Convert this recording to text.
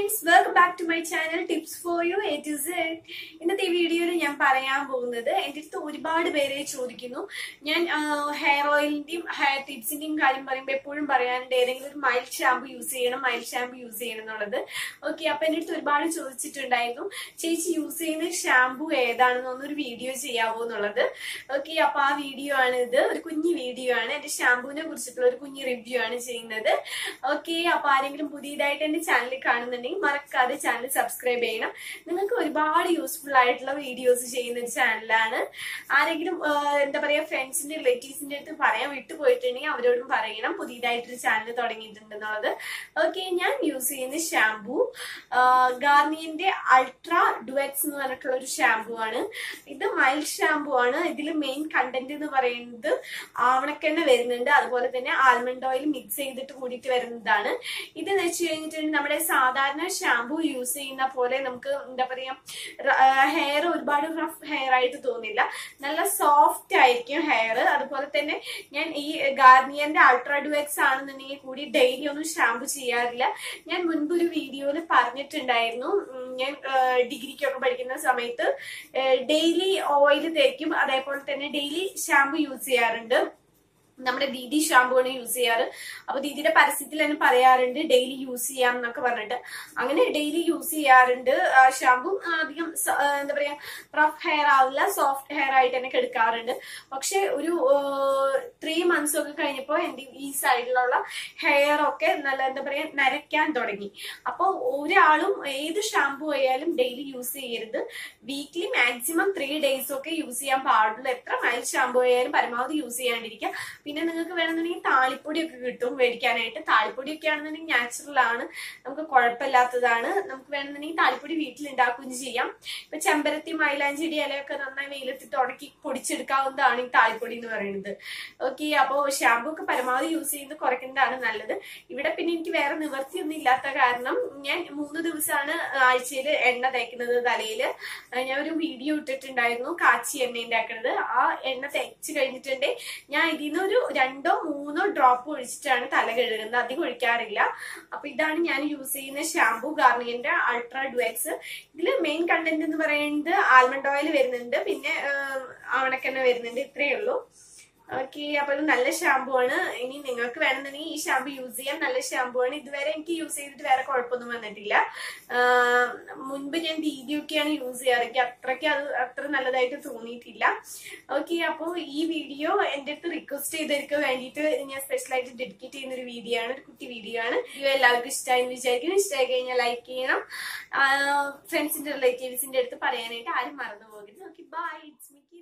Friends welcome back to my channel tips for you A is Z ഇന്നത്തെ ഈ വീഡിയോയിൽ ഞാൻ പറയാൻ പോകുന്നത് എന്റെ അടുത്ത് ഒരുപാട് പേരെ ചോദിക്കുന്നു. ഞാൻ ഹെയർ ഓയിലിന്റെയും ഹെയർ ടിപ്സിന്റെയും കാര്യം പറയുമ്പോൾ എപ്പോഴും പറയാനുണ്ട് ഏതെങ്കിലും ഒരു മൈൽഡ് ഷാമ്പു യൂസ് ചെയ്യണം മൈൽഡ് ഷാമ്പു യൂസ് ചെയ്യണം എന്നുള്ളത്. ഓക്കെ അപ്പൊ എന്റെ അടുത്ത് ഒരുപാട് ചോദിച്ചിട്ടുണ്ടായിരുന്നു ചേച്ചി യൂസ് ചെയ്യുന്ന ഷാമ്പു ഏതാണെന്നൊന്നൊരു വീഡിയോ ചെയ്യാവോ എന്നുള്ളത്? ഓക്കെ അപ്പൊ ആ വീഡിയോ ആണ് ഇത് ഒരു കുഞ്ഞു വീഡിയോ ആണ്. എന്റെ ഷാമ്പുവിനെ കുറിച്ചിട്ടുള്ള ഒരു കുഞ്ഞു റിവ്യൂ ആണ് ചെയ്യുന്നത്. ഓക്കെ അപ്പൊ ആരെങ്കിലും പുതിയതായിട്ട് എന്റെ ചാനൽ കാണുന്നുണ്ടെങ്കിൽ മറക്കാതെ ചാനൽ സബ്സ്ക്രൈബ് ചെയ്യണം. നിങ്ങൾക്ക് ഒരുപാട് യൂസ്ഫുൾ ആയിട്ടുള്ള വീഡിയോസ് ചെയ്യുന്ന ഒരു ചാനലാണ് ആരെങ്കിലും എന്താ പറയാ ഫ്രണ്ട്സിന്റെ റിലേറ്റീവ്സിന്റെ അടുത്ത് പറയാൻ വിട്ടുപോയിട്ടുണ്ടെങ്കിൽ അവരോടും പറയണം. പുതിയതായിട്ടൊരു ചാനൽ തുടങ്ങിയിട്ടുണ്ടെന്നുള്ളത്. ഓക്കെ ഞാൻ യൂസ് ചെയ്യുന്ന ഷാംപൂ ഗാർണിയന്റെ അൾട്രാ ഡുവെറ്റ്സ് എന്ന് പറഞ്ഞിട്ടുള്ള ഒരു ഷാംപൂ ആണ്. ഇത് മൈൽഡ് ഷാംപൂ ആണ്. ഇതിൽ മെയിൻ കണ്ടന്റ് എന്ന് പറയുന്നത് ആവണക്കെണ്ണ വരുന്നുണ്ട്. അതുപോലെ തന്നെ ആൽമണ്ട് ഓയിൽ മിക്സ് ചെയ്തിട്ട് കൂടിയിട്ട് വരുന്നതാണ്. ഇത് വെച്ച് കഴിഞ്ഞിട്ടുണ്ടെങ്കിൽ നമ്മുടെ സാധാരണ ഷാംപൂ യൂസ് ചെയ്യുന്ന പോലെ നമുക്ക് എന്താ പറയാ ഹെയർ ഒരുപാട് റഫ് ഹെയർ ആയിട്ട് തോന്നില്ല. നല്ല സോഫ്റ്റ് ആയിരിക്കും ഹെയർ അതുപോലെ തന്നെ ഞാൻ ഈ ഗാർണിയറിന്റെ അൾട്രാ ഡുവെക്സ് ആണെന്നുണ്ടെങ്കിൽ കൂടി ഡെയിലി ഒന്നും ഷാംപൂ ചെയ്യാറില്ല. ഞാൻ മുൻപ് ഒരു വീഡിയോയിൽ പറഞ്ഞിട്ടുണ്ടായിരുന്നു. ഞാൻ ഡിഗ്രിക്കൊക്കെ പഠിക്കുന്ന സമയത്ത് ഡെയിലി ഓയിൽ തേക്കും. അതേപോലെ തന്നെ ഡെയിലി ഷാംപൂ യൂസ് ചെയ്യാറുണ്ട്. നമ്മുടെ ദീദി ഷാമ്പു ആണ് യൂസ് ചെയ്യാറ്. അപ്പൊ ദീദിയുടെ പരസ്യത്തിൽ തന്നെ പറയാറുണ്ട് ഡെയിലി യൂസ് ചെയ്യാം എന്നൊക്കെ പറഞ്ഞിട്ട്. അങ്ങനെ ഡെയിലി യൂസ് ചെയ്യാറുണ്ട്. ഷാമ്പു അധികം എന്താ പറയാ റഫ് ഹെയർ ആവില്ല സോഫ്റ്റ് ഹെയർ ആയിട്ട് തന്നെ എടുക്കാറുണ്ട് പക്ഷെ ഒരു ത്രീ മന്ത്സ് ഒക്കെ കഴിഞ്ഞപ്പോൾ എന്റെ ഈ സൈഡിലുള്ള ഹെയർ ഒക്കെ നല്ല എന്താ പറയാ നരയ്ക്കാൻ തുടങ്ങി. അപ്പൊ ഒരാളും ഏത് ഷാമ്പു ആയാലും ഡെയിലി യൂസ് ചെയ്യരുത്. വീക്ക്ലി മാക്സിമം ത്രീ ഡേയ്സ് ഒക്കെ യൂസ് ചെയ്യാൻ പാടുള്ളൂ. എത്ര മൈൽ ഷാമ്പു ആയാലും പരമാവധി യൂസ് ചെയ്യാണ്ടിരിക്കുക. പിന്നെ നിങ്ങൾക്ക് വേണമെന്നുണ്ടെങ്കിൽ താളിപ്പൊടിയൊക്കെ കിട്ടും. മേടിക്കാനായിട്ട് താളിപ്പൊടിയൊക്കെ ആണെന്നുണ്ടെങ്കിൽ നാച്ചുറൽ ആണ്. നമുക്ക് കുഴപ്പമില്ലാത്തതാണ്. നമുക്ക് വേണമെന്നുണ്ടെങ്കിൽ താളിപ്പൊടി വീട്ടിൽ ഉണ്ടാക്കുകയും ചെയ്യാം. ഇപ്പൊ ചെമ്പരത്തി മൈലാഞ്ചിടി ഇലയൊക്കെ നന്നായി വെയിലത്തിട്ട് ഉണക്കി പൊടിച്ചെടുക്കാവുന്നതാണ് ഈ താളിപ്പൊടി എന്ന് പറയുന്നത്. ഓക്കെ അപ്പോ ഷാമ്പു ഒക്കെ പരമാവധി യൂസ് ചെയ്ത് കുറയ്ക്കുന്നതാണ് നല്ലത്. ഇവിടെ പിന്നെ എനിക്ക് വേറെ നിവർത്തിയൊന്നും ഇല്ലാത്ത കാരണം ഞാൻ മൂന്ന് ദിവസമാണ് ആഴ്ചയിൽ എണ്ണ തേക്കുന്നത് തലയിൽ ഞാൻ ഒരു വീഡിയോ ഇട്ടിട്ടുണ്ടായിരുന്നു കാച്ചി എണ്ണ ഉണ്ടാക്കുന്നത്. ആ എണ്ണ തേച്ച് കഴിഞ്ഞിട്ടുണ്ടെങ്കിൽ ഞാൻ ഇതിൽ നിന്ന് ഒരു രണ്ടോ മൂന്നോ ഡ്രോപ്പ് ഒഴിച്ചിട്ടാണ് തല കഴുകുന്നത് അധികം ഒഴിക്കാറില്ല. അപ്പൊ ഇതാണ് ഞാൻ യൂസ് ചെയ്യുന്ന ഷാംപൂ ഗാർണിയന്റെ അൾട്രാ ഡുവെക്സ് ഇതിൽ മെയിൻ കണ്ടന്റ് എന്ന് പറയുന്നത് ആൽമണ്ട് ഓയിൽ വരുന്നുണ്ട്. പിന്നെ ആവണക്കെണ്ണ വരുന്നുണ്ട്. ഇത്രയേ ഉള്ളൂ. ഓക്കെ അപ്പൊ നല്ല ഷാമ്പു ആണ്. ഇനി നിങ്ങൾക്ക് വേണമെന്നുണ്ടെങ്കിൽ ഈ ഷാമ്പു യൂസ് ചെയ്യാം. നല്ല ഷാമ്പു ആണ്. ഇതുവരെ എനിക്ക് യൂസ് ചെയ്തിട്ട് വേറെ കുഴപ്പമൊന്നും വന്നിട്ടില്ല. മുൻപ് ഞാൻ ദീദിയൊക്കെയാണ് യൂസ് ചെയ്യാറ് എനിക്ക് അത്രയ്ക്ക് അത് അത്ര നല്ലതായിട്ട് തോന്നിയിട്ടില്ല. ഓക്കെ അപ്പോൾ ഈ വീഡിയോ എന്റെ അടുത്ത് റിക്വസ്റ്റ് ചെയ്തവർക്ക് വേണ്ടിയിട്ട് ഞാൻ സ്പെഷ്യൽ ആയിട്ട് ഡെഡിക്കേറ്റ് ചെയ്യുന്ന ഒരു വീഡിയോ ആണ്. ഒരു കുട്ടി വീഡിയോ ആണ്. എല്ലാവർക്കും ഇഷ്ടമായി എന്ന് വിചാരിക്കുന്നു ഇഷ്ടമായി കഴിഞ്ഞാൽ ലൈക്ക് ചെയ്യണം ഫ്രണ്ട്സിന്റെ റിലേറ്റീവ്സിന്റെ അടുത്ത് പറയാനായിട്ട് ആരും മറന്നു പോകരുത് ഓക്കെ ബൈ ഇറ്റ്സ് മിക്കി